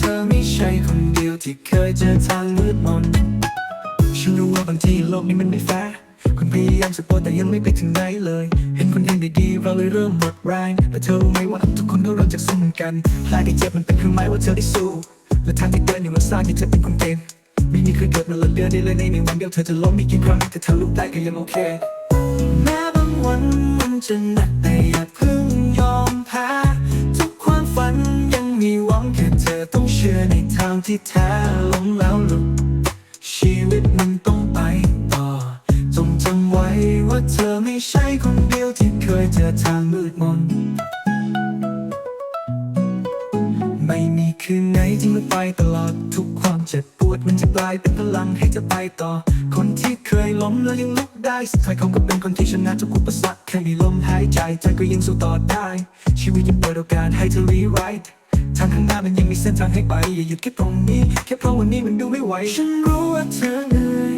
ธอไม่ใช่คนเดียวที่เคยเจอทางมืดมน ฉันรู้ว่าบางทีโลกนี้มันไม่แฟร์คุณพยายามสปอร์แต่ยังไม่ไปถึงไหนเลย เห็นคนอื่นได้ดีเราเลยเริ่มหมดแรง แต่เธอรู้ไหมว่าทุกคนต้องเริ่มจากสู้เหมือนกันแผลที่เจ็บมันเป็นเครื่องหมายว่าเธอได้สู้ และทางที่เดินอยู่มันสร้างให้เธอเป็นคนเก่งไม่มีใครเกิดมาล้วเดือนได้เลยในหนึ่งวันเดียวเธอจะล้มมีกี่ครั้งแต่เธอลุกได้ก็ยังโอเค แม้บางวันมันจะหนัก เธอต้องเชื่อในทางที่แท้ล้มแล้วลุกชีวิตมันต้องไปต่อ จงจำไว้ว่าเธอไม่ใช่คนเดียวที่เคยเจอทางมืดมน ไม่มีคืนไหนที่มันไปตลอดทุกความเจ็บปวดมันจะกลายเป็นพลังให้เธอไปต่อ คนที่เคยล้มแล้วยังลุกได้สุดท้ายเขาก็เป็นคนที่ชนะทุกอุปสรรคแค่มีลมหายใจใจก็ยังสู้ต่อได้ ชีวิตยังเปิดโอกาสให้เธอรีไรต์ ทางข้างหน้ามันยังมีเส้นทางให้ไป อย่าหยุดแค่ตรงนี้ แค่เพราะวันนี้มันดูไม่ไหว ฉันรู้ว่าเธอเหนื่อย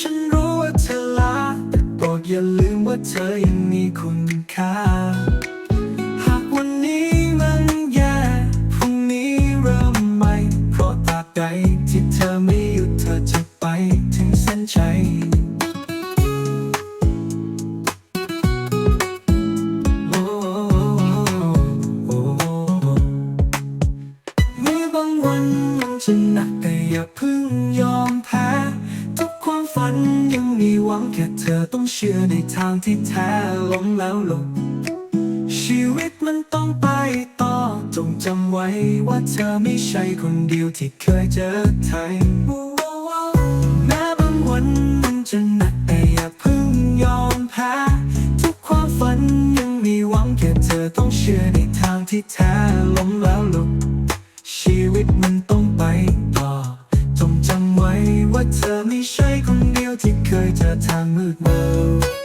ฉันรู้ว่าเธอล้าแต่โปรดอย่าลืมว่าเธอยังมีคุณค่า หากวันนี้มันแย่ พรุ่งนี้เริ่มใหม่ เพราะตราบใดที่เธอไม่หยุดเธอจะไป จะหนักแต่อย่าเพิ่งยอมแพ้ ทุกความฝันยังมีหวังแค่เธอต้องเชื่อในทางที่แท้ล้มแล้วลุกชีวิตมันต้องไปต่อ จงจำไว้ว่าเธอไม่ใช่คนเดียวที่เคยเจอไทยแม้บางวันมันจะหนักแต่อย่าเพิ่งยอมแพ้ ทุกความฝันยังมีหวังแค่เธอต้องเชื่อในทางที่แท้ล้ม ว่าเธอไม่ใช่คนเดียวที่เคยเจอทางมืดมน